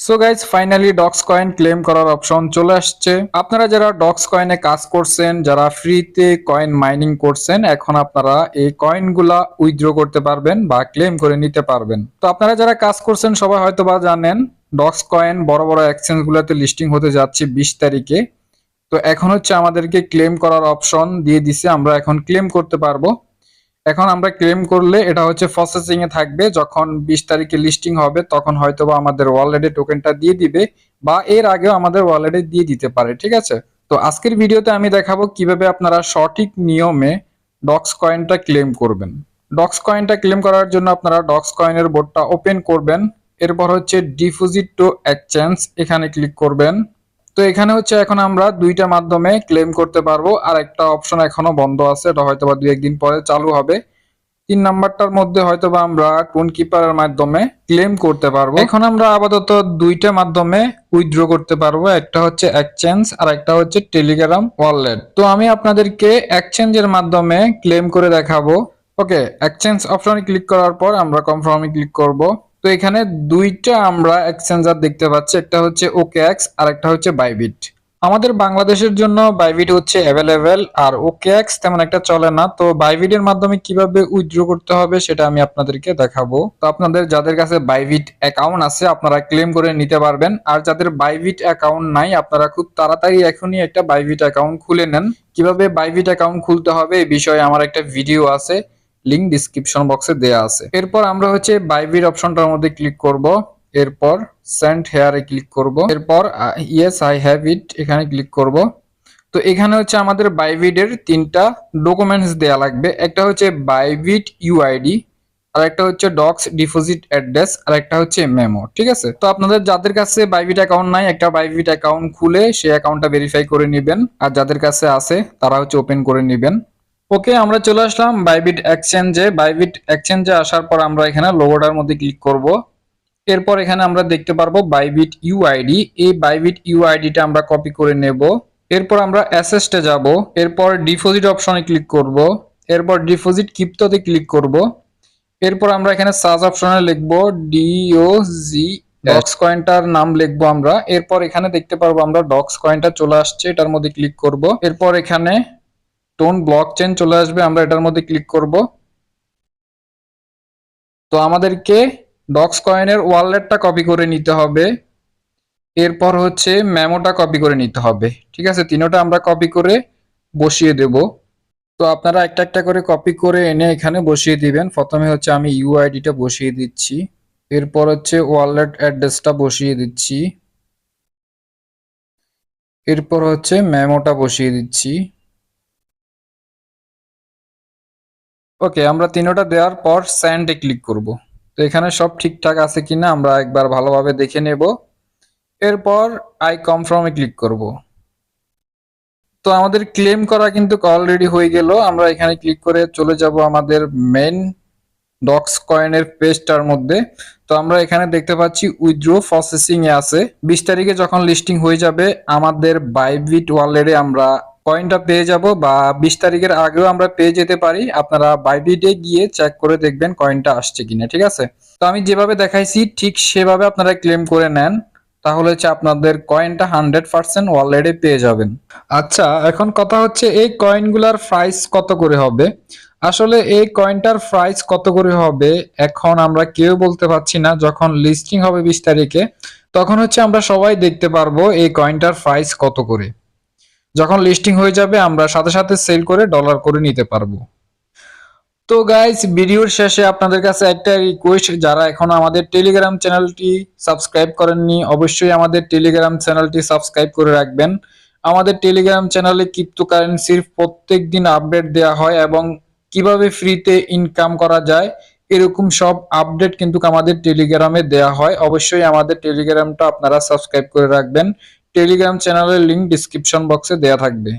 So guys finally Dogs coin claim করার option চলে আসছে। আপনারা যারা ডক্স কয়েনে কাজ করছেন, যারা ফ্রিতে কয়েন মাইনিং করছেন, এখন আপনারা এই কয়েনগুলা উইথড্র করতে পারবেন বা ক্লেম করে নিতে পারবেন। তো আপনারা যারা কাজ করছেন, সবাই হয়তো বা জানেন ডক্স কয়েন বড় বড় এক্সচেঞ্জ গুলোতে লিস্টিং হতে যাচ্ছে বিশ তারিখে। তো এখন হচ্ছে আমাদেরকে ক্লেম করার অপশন দিয়ে দিছে, আমরা এখন ক্লেম করতে পারব। এখন আমরা ক্লেম করলে এটা হচ্ছে প্রসেসিং এ থাকবে, যখন বিশ তারিখে লিস্টিং হবে, তখন হয়তো বা আমাদের ওয়ালেটে টোকেনটা দিয়ে দিবে, বা এর আগেও আমাদের ওয়ালেটে দিয়ে দিতে পারে, ঠিক আছে? তো আজকের ভিডিওতে আমি দেখাবো কীভাবে আপনারা সঠিক নিয়মে ডক্স কয়েনটা ক্লেম করবেন। ডক্স কয়েনটা ক্লেম করার জন্য আপনারা ডক্স কয়েনের বোর্ডটা ওপেন করবেন, এরপর হচ্ছে ডিপোজিট টু এক্সচেঞ্জ এখানে ক্লিক করবেন। তো এখানে হচ্ছে এখন আমরা দুইটা মাধ্যমে ক্লেম করতে পারব, আর একটা অপশন এখনও বন্ধ আছে, এটা হয়তো বা দুই একদিন পরে চালু হবে। তিন নাম্বারটার মধ্যে হয়তো বা আমরা টোন কিপারের মাধ্যমে ক্লেম করতে পারব। এখন আমরা আপাতত দুইটা মাধ্যমে উইথড্র করতে পারব, একটা হচ্ছে এক্সচেঞ্জ আর একটা হচ্ছে টেলিগ্রাম ওয়ালেট তো আমি আপনাদেরকে এক্সচেঞ্জের মাধ্যমে ক্লেম করে দেখাবো। ওকে এক্সচেঞ্জ অপশনে ক্লিক করার পর আমরা কনফার্মে ক্লিক করব। তো এখানে দুইটা আমরা এক্সচেঞ্জার দেখতে পাচ্ছি, একটা হচ্ছে ওকে ওকেএক্স আর একটা হচ্ছে বাইবিট আমাদের বাংলাদেশের জন্য বাইবিট হচ্ছে অ্যাভেলেবেল আর ওকে ওকেএক্স তেমন একটা চলে না। তো বাইবিটের মাধ্যমে কীভাবে উইথড্র করতে হবে সেটা আমি আপনাদেরকে দেখাবো। তো আপনাদের, যাদের কাছে বাইবিট অ্যাকাউন্ট আছে, আপনারা ক্লেম করে নিতে পারবেন। আর যাদের বাইবিট অ্যাকাউন্ট নাই, আপনারা খুব তাড়াতাড়ি এখনই একটা বাইবিট অ্যাকাউন্ট খুলে নেন। কীভাবে বাইবিট অ্যাকাউন্ট খুলতে হবে এই বিষয়ে আমার একটা ভিডিও আছে। লিংক ডিসক্রিপশন বক্সে দেয়া আছে। এরপর আমরা হচ্ছে বাইবিট অপশনটার মধ্যে ক্লিক করব। এরপর সেন্ড হেয়ারে ক্লিক করব। এরপর ইয়েস আই হ্যাভ ইট এখানে ক্লিক করব। তো এখানে হচ্ছে আমাদের বাইবিটের তিনটা ডকুমেন্টস দেয়া লাগবে। একটা হচ্ছে বাইবিট ইউআইডি আর একটা হচ্ছে ডক্স ডিপোজিট অ্যাড্রেস আর একটা হচ্ছে মেমো ঠিক আছে? তো আপনাদের যাদের কাছে বাইবিট অ্যাকাউন্ট নাই, একটা বাইবিট অ্যাকাউন্ট খুলে সেই অ্যাকাউন্টটা ভেরিফাই করে নেবেন। আর যাদের কাছে আছে, তারা হচ্ছে ওপেন করে নেবেন। ওকে আমরা চলে আসলাম বাইবিট এক্সচেঞ্জে বাইবিট এক্সচেঞ্জে আসার পর আমরা এখানে লোগোটার মধ্যে ক্লিক করব। এরপর এখানে আমরা দেখতে পারব বাইবিট ইউআইডি এই বাইবিট ইউআইডিটা আমরা কপি করে নেব। এরপর আমরা অ্যাসেসটে যাব। এরপর ডিপোজিট অপশনে ক্লিক করব। এরপর ডিপোজিট কিপ্ততে ক্লিক করব। এরপর আমরা এখানে সার্চ অপশনে লিখব ডিও জি ডক্স কয়েনটার নাম লিখব আমরা। এরপর এখানে দেখতে পারব আমরা ডক্স কয়েনটা চলে আসছে এটার মধ্যে ক্লিক করব। এরপর এখানে টোন ব্লক চেন চলে আসবে আমরা এটার মধ্যে ক্লিক করব। তো আমাদেরকে ডক্স কয়েনের ওয়ালেটটা কপি করে নিতে হবে। এরপর হচ্ছে মেমোটা কপি করে নিতে হবে। ঠিক আছে? তিনোটা আমরা কপি করে বসিয়ে দেব। তো আপনারা একটা একটা করে কপি করে এনে এখানে বসিয়ে দিবেন। প্রথমে হচ্ছে আমি ইউআইডিটা বসিয়ে দিচ্ছি। এরপর হচ্ছে ওয়ালেট অ্যাড্রেসটা বসিয়ে দিচ্ছি। এরপর হচ্ছে মেমোটা বসিয়ে দিচ্ছি। ওকে আমরা তিনোটা দেওয়ার পর স্যান্ডে ক্লিক করব। তো এখানে সব ঠিকঠাক আছে কিনা আমরা একবার ভালোভাবে দেখে নেব। এরপর আই কনফার্মে ক্লিক করব। তো আমাদের ক্লেম করা কিন্তু অলরেডি হয়ে গেল। আমরা এখানে ক্লিক করে চলে যাব আমাদের মেন ডক্স কয়েনের পেজটার মধ্যে। তো আমরা এখানে দেখতে পাচ্ছি উইথড্রো প্রসেসিং এ আছে। বিশ তারিখে যখন লিস্টিং হয়ে যাবে আমাদের বাইবিট ওয়ালেটে আমরা কয়েনটা পেয়ে যাব বা বিশ তারিখের আগেও আমরা পেয়ে যেতে পারি। আপনারা বাইবিটে গিয়ে চেক করে দেখবেন কয়েনটা আসছে কিনা, ঠিক আছে? তো আমি যেভাবে দেখাইছি, ঠিক সেভাবে আপনারা ক্লেম করে নেন, তাহলে হচ্ছে আপনাদের কয়েনটা হান্ড্রেড পার্সেন্ট ওয়ালেটে পেয়ে যাবেন। আচ্ছা এখন কথা হচ্ছে এই কয়েনগুলার প্রাইস কত করে হবে? আসলে এই কয়েনটার প্রাইস কত করে হবে, এখন আমরা কেউ বলতে পারছি না। যখন লিস্টিং হবে বিশ তারিখে, তখন হচ্ছে আমরা সবাই দেখতে পারব এই কয়েনটার প্রাইস কত করে। যখন লিস্টিং হয়ে যাবে, আমরা সাথে সাথে সেল করে ডলার করে নিতে পারব। তো গাইস ভিডিওর শেষে আপনাদের কাছে একটা রিকোয়েস্ট যারা এখনও আমাদের টেলিগ্রাম চ্যানেলটি সাবস্ক্রাইব করেননি, অবশ্যই আমাদের টেলিগ্রাম চ্যানেলটি সাবস্ক্রাইব করে রাখবেন। আমাদের টেলিগ্রাম চ্যানেলে ক্রিপ্টোকারেন্সির প্রত্যেক দিন আপডেট দেওয়া হয় এবং কীভাবে ফ্রিতে ইনকাম করা যায়, এরকম সব আপডেট কিন্তু আমাদের টেলিগ্রামে দেওয়া হয়। অবশ্যই আমাদের টেলিগ্রামটা আপনারা সাবস্ক্রাইব করে রাখবেন। টেলিগ্রাম চ্যানেলের লিংক ডিসক্রিপশন বক্সে দেওয়া থাকবে।